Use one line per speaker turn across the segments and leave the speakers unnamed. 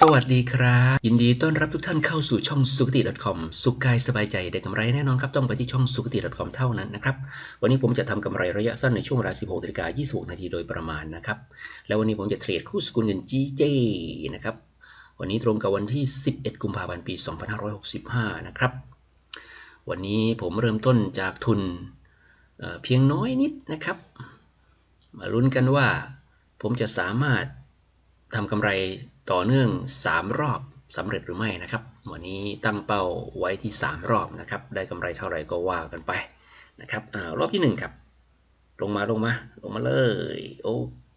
สวัสดีครับ ยินดีต้อนรับทุกท่านเข้าสู่ช่องสุขติ .com สุขกายสบายใจได้กำไรแน่นอนครับ ต้องไปที่ช่องสุขติ .com เท่านั้นนะครับ วันนี้ผมจะทำกำไรระยะสั้นในช่วงเวลา 16นาฬิกา26 นาทีโดยประมาณนะครับ แล้ววันนี้ผมจะเทรดคู่สกุลเงิน GJ นะครับ วันนี้ตรงกับวันที่ 11 กุมภาพันธ์ ปี 2565 นะครับ วันนี้ผมเริ่มต้นจากทุนเเพียงน้อยนิดนะครับ มาลุ้นกันว่าผมจะสามารถทำกำไร ต่อเนื่อง 3 รอบสำเร็จหรือไม่นะครับ วันนี้ตั้งเป้าไว้ที่ 3 รอบนะครับ ได้กำไรเท่าไหร่ก็ว่ากันไปนะครับอารอบที่ 1 ครับ ลงมาลงมาลงมาเลยโอ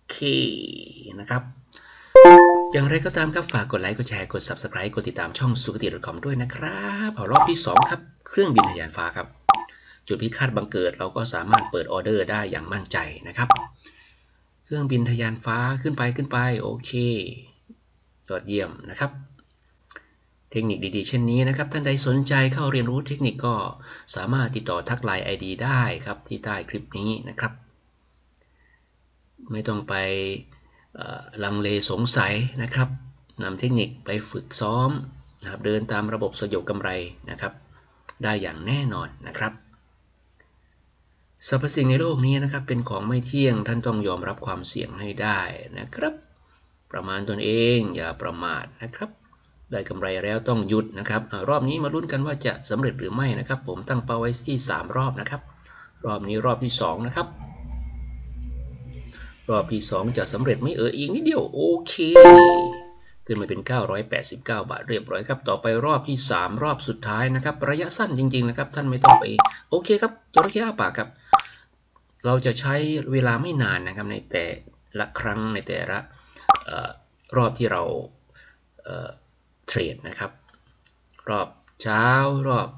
เคนะครับ อย่างไรก็ตามครับฝากกดไลค์กดแชร์กด Subscribe กดติดตามช่องสุขติ .com ด้วยนะครับเอารอบที่ 2 ครับเครื่องบินทะยานฟ้าครับ จุดพิฆาตบังเกิดเราก็สามารถเปิดออเดอร์ได้อย่างมั่นใจนะครับ เครื่องบินทะยานฟ้าขึ้นไปขึ้นไปโอเค ยอดเยี่ยมนะครับ เทคนิคดีๆ เช่นนี้นะครับ ท่านใดสนใจเข้าเรียนรู้เทคนิคก็สามารถติดต่อทักไลน์ ID ได้ครับที่ใต้คลิปนี้นะครับ ไม่ต้องไปลังเลสงสัยนะครับนำเทคนิคไปฝึกซ้อมนะครับเดินตามระบบสยบกำไรนะครับ ได้อย่างแน่นอนนะครับสรรพสิ่งในโลกนี้นะครับเป็นของไม่เที่ยงท่านต้องยอมรับความเสี่ยงให้ได้นะครับ ประมาณตนเองอย่าประมาทนะครับ ได้กำไรแล้วต้องหยุดนะครับอรอบนี้มาลุ้นกันว่าจะสำเร็จหรือไม่นะครับ ผมตั้งเป้าไว้ที่ 3 รอบนะครับ รอบนี้รอบที่ 2 นะครับ รอบที่ 2 จะสำเร็จไหม่เอออีกนิดเดียวโอเค ขึ้นมาเป็น 989 บาทเรียบร้อยครับ ต่อไปรอบที่ 3 รอบสุดท้ายนะครับ ระยะสั้นจริง ๆ นะครับ ท่านไม่ต้องไปโอเคครับจระเข้อ้าปากครับ เราจะใช้เวลาไม่นานนะครับในแต่ละครั้งในแต่ละ รอบที่เราเทรดนะครับ รอบเช้ารอบ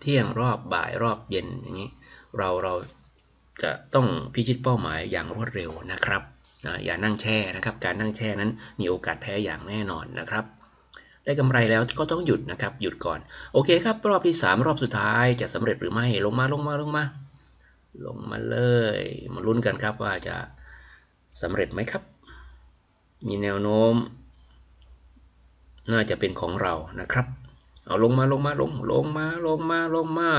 เที่ยงรอบบ่ายรอบเย็นอย่างนี้ เราเราจะต้องพิชิตเป้าหมายอย่างรวดเร็วนะครับนะอย่านั่งแช่นะครับ การนั่งแช่นั้นมีโอกาสแพ้อย่างแน่นอนนะครับ ได้กำไรแล้วก็ต้องหยุดนะครับ หยุดก่อน โอเคครับ รอบที่ 3 รอบสุดท้ายจะสำเร็จหรือไม่ลงมาลงมาลงมา ลงมาเลย มาลุ้นกันครับว่าจะสำเร็จไหมครับ มีแนวโน้ม น่าจะเป็นของเรานะครับ เอาลงมาลงมาลง ลงมาลงมาลงมา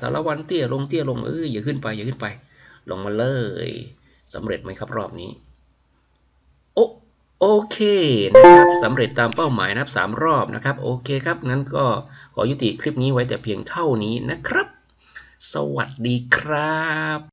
สารวันเตี้ยลงเตี้ยลงเอ้ยอย่าขึ้นไปอย่าขึ้นไป ลงมาเลยสำเร็จไหมครับรอบนี้ โอโอเคนะครับสำเร็จตามเป้าหมายนับสามรอบนะครับ โอเคครับงั้นก็ขอยุติคลิปนี้ไว้แต่เพียงเท่านี้นะครับ สวัสดีครับ